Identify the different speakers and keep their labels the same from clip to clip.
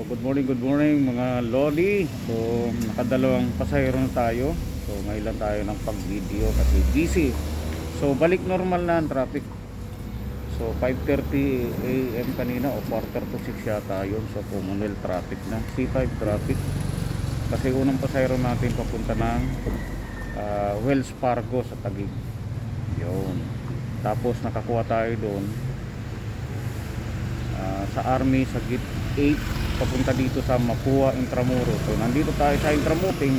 Speaker 1: Good morning, good morning mga Lodi. So nakadalawang pasahero na tayo. So ngayon lang tayo ng pag-video kasi busy. So balik normal na ang traffic. So 5.30 AM kanina o quarter to 6 yata yun. So Comonel traffic na. C5 traffic. Kasi unang pasahero natin papunta ng ah, Wells Fargo sa Taguig. Yun. Tapos nakakuha tayo doon ah, sa Army sa Gate 8 papunta dito sa Mapua, Intramuros. So nandito tayo sa Intramuting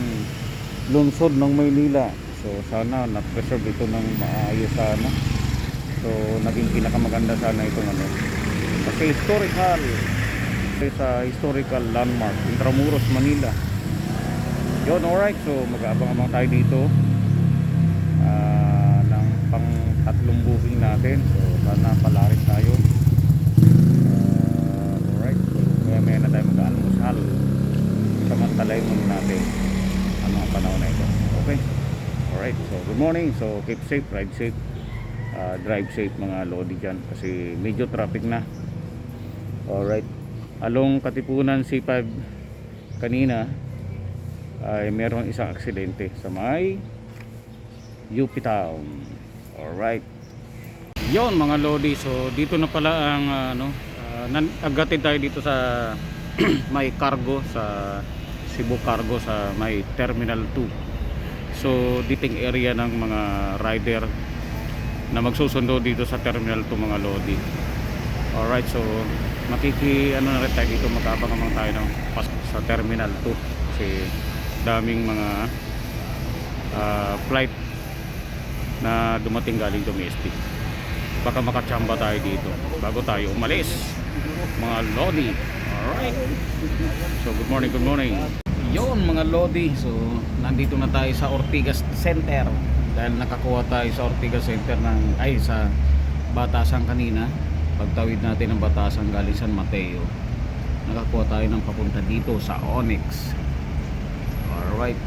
Speaker 1: lungsod ng Maynila. So sana na-preserve ito ng maayos sana. So naging pinakamaganda sana itong ano. Kasi historical sa historical landmark Intramuros, Manila. Yun, alright. So mag-aabang-abang tayo dito ah, ng pang tatlong booking natin. So sana palaris tayo. Uh, alright, so maya na tayo mag-almusal. Samantalay muna natin ang mga panahon na ito. Okay? Alright, so good morning. So keep safe, ride safe. Uh, drive safe mga lodi dyan kasi medyo traffic na. Alright. Along Katipunan C5 kanina ay merong isang aksidente sa may UP Town. Alright. Yon mga lodi, so dito na pala ang ah, ano, uh, agatin tayo dito sa may cargo sa Cebu Cargo sa may Terminal 2. So dipping area ng mga rider na magsusundo dito sa Terminal 2 mga lodi. Alright, so makiki ano na rin tayo dito magkabang tayo ng pas sa Terminal 2 kasi daming mga ah, flight na dumating galing domestic baka makachamba tayo dito bago tayo umalis mga Lodi. Alright. So good morning good morning. Yon mga Lodi. So nandito na tayo sa Ortigas Center. Dahil nakakuha tayo sa Ortigas Center ng ay sa Batasan kanina. Pagtawid natin ng Batasan galing San Mateo. Nakakuha tayo ng papunta dito sa Onyx. Alright.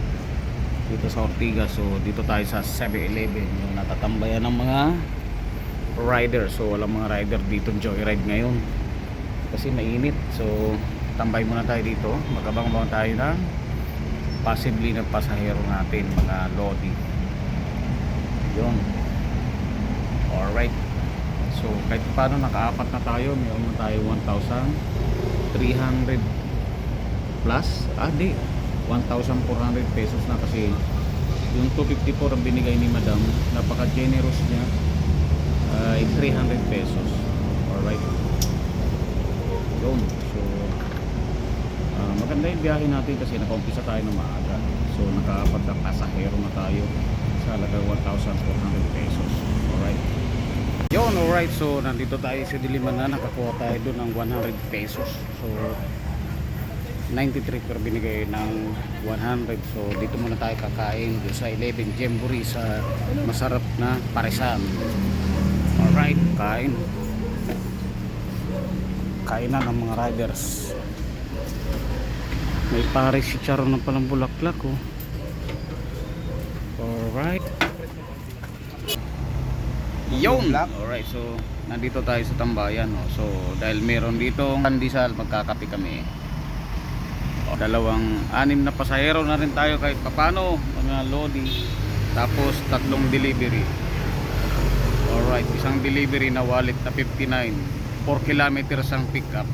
Speaker 1: Dito sa Ortigas. So dito tayo sa 7-Eleven yung natatambayan ng mga rider. So walang mga rider dito. Joyride ngayon kasi mainit. So tambay muna tayo dito. Magabang muna tayo ng possibly na pasahero natin mga lodi. Yun. Alright. So kahit paano nakaapat na tayo. Mayroon na tayo 1,300 plus. Ah di 1,400 pesos na kasi yung 254 ang binigay ni madam. Napaka generous niya. Ay 300 pesos. Alright yun so ah, maganda yung biyahe natin kasi nakaumpisa tayo ng maaga. So nakaapat na tayo sa halaga 1,400 pesos. Alright. Yun alright. So nandito tayo sa Diliman na. Nakakuha tayo doon ng 100 pesos. So 93 per binigay ng 100 so dito muna tayo kakain sa 11 Jamboree sa masarap na paresan. Alright kain kain na ng mga riders. May pare si Charo ng palang bulaklak oh. alright. Yun alright so nandito tayo sa tambayan oh. so dahil meron dito pandesal magkakape kami. Dalawang anim na pasahero na rin tayo kahit papano mga lodi. Tapos tatlong delivery. Alright isang delivery na wallet na 59 4 kilometers ang pick up.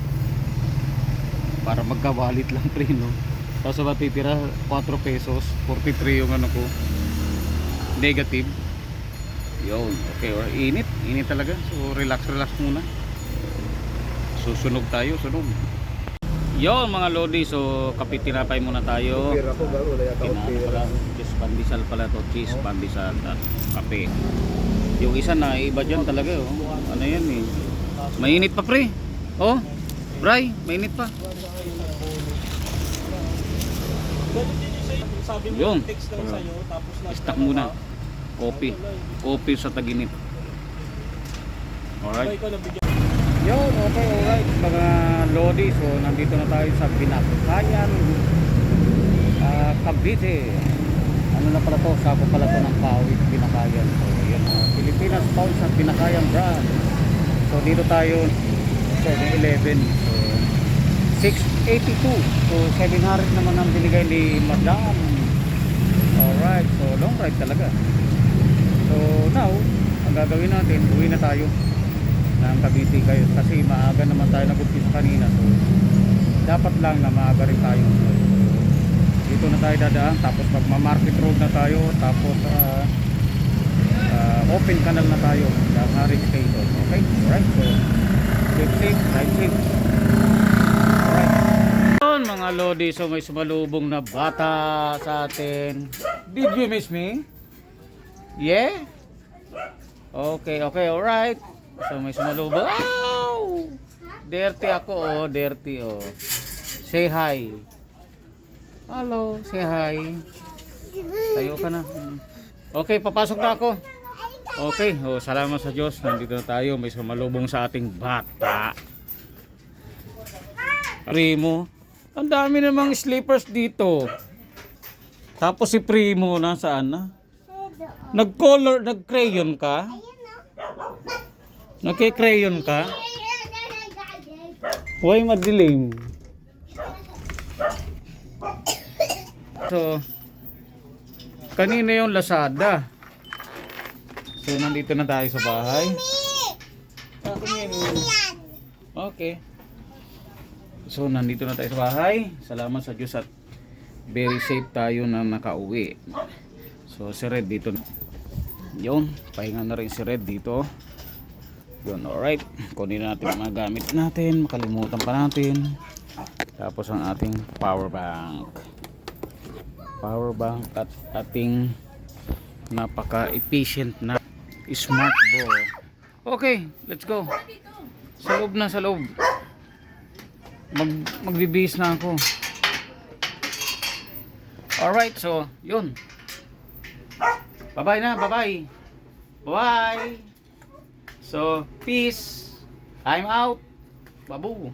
Speaker 1: Para magka wallet lang pre no? Tapos sa matitira 4 pesos 43 yung ano ko. Negative. Yun okay or init. Init talaga. So relax relax muna. Susunog tayo sunog. Yon mga lodi, so kape tinapay muna tayo. Kinaano pala, cheese pandesal pala to, cheese pandesal at kape. Yung isa na iba dyan talaga oh. Ano yan eh. Mainit pa pre. Oh, Bray, mainit pa. Yun.
Speaker 2: na
Speaker 1: Stock muna. Kopi. Kopi sa taginit. Alright. Yun, okay, alright. Mga Lodi, so nandito na tayo sa Binakayan, ah, Cavite. Ano na pala to? Sako pala to ng Pawit, Binakayan. So, yan, uh, Pilipinas Pound sa Binakayan brand. So, dito tayo sa 11. So, 6 So 700 naman ang binigay ni Madam. Alright, so long ride talaga. So now, ang gagawin natin, uwi na tayo ng Cavite kayo kasi maaga naman tayo nag-umpisa kanina. So dapat lang na maaga rin tayo. Dito na tayo dadaan tapos magma-market road na tayo tapos ah, ah, open canal na tayo Harris Station. Okay? Alright, so safe safe, ride safe. Alright. Yun mga lodi, so may sumalubong na bata sa atin. Did you miss me? Yeah? Okay, okay, alright. So may sumalubong. Wow! Dirty ako, oh, dirty, oh. Say hi. Hello, say hi. Tayo ka na. Okay, papasok na ako. Okay, oh, salamat sa Diyos. Nandito na tayo. May sumalubong sa ating bata. Primo. Ang dami namang sleepers dito. Tapos si Primo, nasaan na? Nag-color, nag-crayon ka? Nagke-crayon ka? Huwag madilim. So, kanina yung Lazada. So, nandito na tayo sa bahay. Ah. Okay. So, nandito na tayo sa bahay. Salamat sa Diyos at very safe tayo na nakauwi. So, si Red dito. Yun, pahinga na rin si Red dito. Yun, alright. Kunin natin ang mga gamit natin. Makalimutan pa natin. Tapos ang ating power bank. Power bank at ating napaka-efficient na smart ball. Okay, let's go. Sa loob na, sa loob. Mag, magbibihis na ako. Alright, so, yun. Bye-bye na, bye-bye. Bye! So, peace. I'm out. Babu.